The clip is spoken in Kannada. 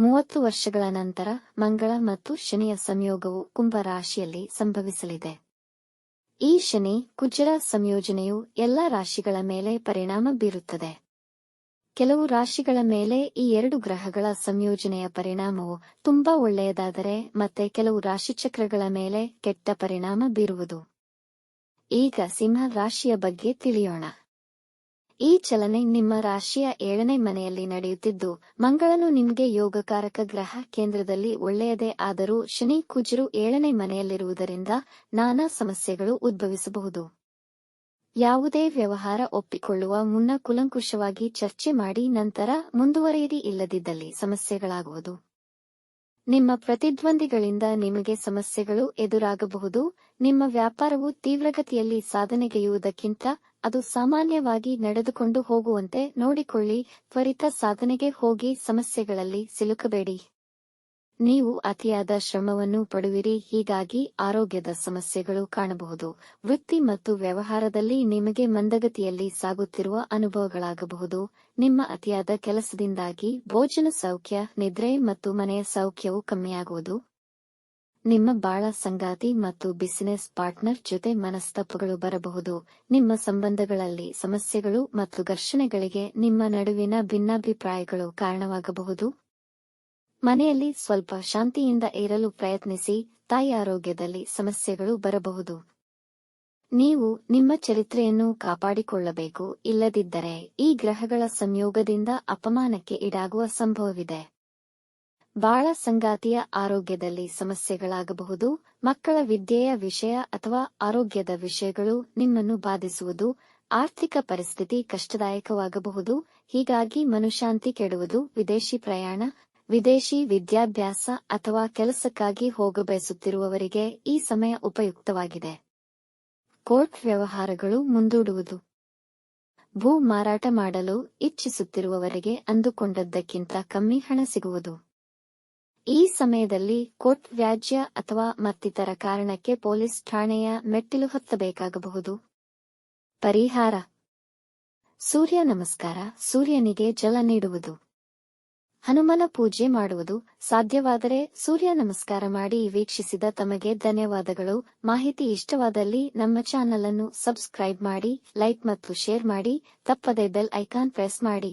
ಮೂವತ್ತು ವರ್ಷಗಳ ನಂತರ ಮಂಗಳ ಮತ್ತು ಶನಿಯ ಸಂಯೋಗವು ಕುಂಭ ರಾಶಿಯಲ್ಲಿ ಸಂಭವಿಸಲಿದೆ. ಈ ಶನಿ ಕುಜರ ಸಂಯೋಜನೆಯು ಎಲ್ಲ ರಾಶಿಗಳ ಮೇಲೆ ಪರಿಣಾಮ ಬೀರುತ್ತದೆ. ಕೆಲವು ರಾಶಿಗಳ ಮೇಲೆ ಈ ಎರಡು ಗ್ರಹಗಳ ಸಂಯೋಜನೆಯ ಪರಿಣಾಮವು ತುಂಬಾ ಒಳ್ಳೆಯದಾದರೆ ಮತ್ತೆ ಕೆಲವು ರಾಶಿಚಕ್ರಗಳ ಮೇಲೆ ಕೆಟ್ಟ ಪರಿಣಾಮ ಬೀರುವುದು. ಈಗ ಸಿಂಹ ರಾಶಿಯ ಬಗ್ಗೆ ತಿಳಿಯೋಣ. ಈ ಚಲನೆ ನಿಮ್ಮ ರಾಶಿಯ ಏಳನೇ ಮನೆಯಲ್ಲಿ ನಡೆಯುತ್ತಿದ್ದು, ಮಂಗಳನು ನಿಮಗೆ ಯೋಗಕಾರಕ ಗ್ರಹ ಕೇಂದ್ರದಲ್ಲಿ ಒಳ್ಳೆಯದೇ ಆದರೂ ಶನಿ ಕುಜರು ಏಳನೇ ಮನೆಯಲ್ಲಿರುವುದರಿಂದ ನಾನಾ ಸಮಸ್ಯೆಗಳು ಉದ್ಭವಿಸಬಹುದು. ಯಾವುದೇ ವ್ಯವಹಾರ ಒಪ್ಪಿಕೊಳ್ಳುವ ಮುನ್ನ ಕುಲಂಕುಷವಾಗಿ ಚರ್ಚೆ ಮಾಡಿ ನಂತರ ಮುಂದುವರಿಯಿರಿ ಇಲ್ಲದಿದ್ದಲ್ಲಿ ಸಮಸ್ಯೆಗಳಾಗುವುದು. ನಿಮ್ಮ ಪ್ರತಿದ್ವಂದಿಗಳಿಂದ ನಿಮಗೆ ಸಮಸ್ಯೆಗಳು ಎದುರಾಗಬಹುದು. ನಿಮ್ಮ ವ್ಯಾಪಾರವು ತೀವ್ರಗತಿಯಲ್ಲಿ ಸಾಧನೆಗೆಯುವುದಕ್ಕಿಂತ ಅದು ಸಾಮಾನ್ಯವಾಗಿ ನಡೆದುಕೊಂಡು ಹೋಗುವಂತೆ ನೋಡಿಕೊಳ್ಳಿ. ತ್ವರಿತ ಸಾಧನೆಗೆ ಹೋಗಿ ಸಮಸ್ಯೆಗಳಲ್ಲಿ ಸಿಲುಕಬೇಡಿ. ನೀವು ಅತಿಯಾದ ಶ್ರಮವನ್ನು ಪಡುವಿರಿ, ಹೀಗಾಗಿ ಆರೋಗ್ಯದ ಸಮಸ್ಯೆಗಳು ಕಾಣಬಹುದು. ವೃತ್ತಿ ಮತ್ತು ವ್ಯವಹಾರದಲ್ಲಿ ನಿಮಗೆ ಮಂದಗತಿಯಲ್ಲಿ ಸಾಗುತ್ತಿರುವ ಅನುಭವಗಳಾಗಬಹುದು. ನಿಮ್ಮ ಅತಿಯಾದ ಕೆಲಸದಿಂದಾಗಿ ಭೋಜನ ಸೌಖ್ಯ, ನಿದ್ರೆ ಮತ್ತು ಮನೆಯ ಸೌಖ್ಯವು ಕಮ್ಮಿಯಾಗುವುದು. ನಿಮ್ಮ ಬಾಳ ಸಂಗಾತಿ ಮತ್ತು ಬಿಸಿನೆಸ್ ಪಾರ್ಟ್ನರ್ ಜೊತೆ ಮನಸ್ತಾಪಗಳು ಬರಬಹುದು. ನಿಮ್ಮ ಸಂಬಂಧಗಳಲ್ಲಿ ಸಮಸ್ಯೆಗಳು ಮತ್ತು ಘರ್ಷಣೆಗಳಿಗೆ ನಿಮ್ಮ ನಡುವಿನ ಭಿನ್ನಾಭಿಪ್ರಾಯಗಳು ಕಾರಣವಾಗಬಹುದು. ಮನೆಯಲ್ಲಿ ಸ್ವಲ್ಪ ಶಾಂತಿಯಿಂದ ಇರಲು ಪ್ರಯತ್ನಿಸಿ, ತಾಯಿ ಆರೋಗ್ಯದಲ್ಲಿ ಸಮಸ್ಯೆಗಳು ಬರಬಹುದು. ನೀವು ನಿಮ್ಮ ಚರಿತ್ರೆಯನ್ನು ಕಾಪಾಡಿಕೊಳ್ಳಬೇಕು, ಇಲ್ಲದಿದ್ದರೆ ಈ ಗ್ರಹಗಳ ಸಂಯೋಗದಿಂದ ಅಪಮಾನಕ್ಕೆ ಈಡಾಗುವ ಸಂಭವವಿದೆ. ಬಾಳ ಸಂಗಾತಿಯ ಆರೋಗ್ಯದಲ್ಲಿ ಸಮಸ್ಯೆಗಳಾಗಬಹುದು, ಮಕ್ಕಳ ವಿದ್ಯೆಯ ವಿಷಯ ಅಥವಾ ಆರೋಗ್ಯದ ವಿಷಯಗಳು ನಿಮ್ಮನ್ನು ಬಾಧಿಸುವುದು, ಆರ್ಥಿಕ ಪರಿಸ್ಥಿತಿ ಕಷ್ಟದಾಯಕವಾಗಬಹುದು, ಹೀಗಾಗಿ ಮನುಶಾಂತಿ ಕೆಡುವುದು, ವಿದೇಶಿ ಪ್ರಯಾಣ ವಿದೇಶಿ ವಿದ್ಯಾಭ್ಯಾಸ ಅಥವಾ ಕೆಲಸಕ್ಕಾಗಿ ಹೋಗಬಯಸುತ್ತಿರುವವರಿಗೆ ಈ ಸಮಯ ಉಪಯುಕ್ತವಾಗಿದೆ. ಕೋರ್ಟ್ ವ್ಯವಹಾರಗಳು ಮುಂದೂಡುವುದು. ಭೂ ಮಾರಾಟ ಮಾಡಲು ಇಚ್ಛಿಸುತ್ತಿರುವವರಿಗೆ ಅಂದುಕೊಂಡದ್ದಕ್ಕಿಂತ ಕಮ್ಮಿ ಹಣ ಸಿಗುವುದು. ಈ ಸಮಯದಲ್ಲಿ ಕೋರ್ಟ್ ವ್ಯಾಜ್ಯ ಅಥವಾ ಮತ್ತಿತರ ಕಾರಣಕ್ಕೆ ಪೊಲೀಸ್ ಠಾಣೆಯ ಮೆಟ್ಟಿಲು ಹೊತ್ತಬೇಕಾಗಬಹುದು. ಪರಿಹಾರ. ಸೂರ್ಯ ನಮಸ್ಕಾರ. ಸೂರ್ಯನಿಗೆ ಜಲ ನೀಡುವುದು. ಹನುಮನ ಪೂಜೆ ಮಾಡುವುದು ಸಾಧ್ಯವಾದರೆ ಸೂರ್ಯ ನಮಸ್ಕಾರ ಮಾಡಿ ವೀಕ್ಷಿಸಿದ ತಮಗೆ ಧನ್ಯವಾದಗಳು. ಮಾಹಿತಿ ಇಷ್ಟವಾದಲ್ಲಿ ನಮ್ಮ ಚಾನಲ್ ಅನ್ನು ಸಬ್ಸ್ಕ್ರೈಬ್ ಮಾಡಿ, ಲೈಕ್ ಮತ್ತು ಶೇರ್ ಮಾಡಿ, ತಪ್ಪದೆ ಬೆಲ್ ಐಕಾನ್ ಪ್ರೆಸ್ ಮಾಡಿ.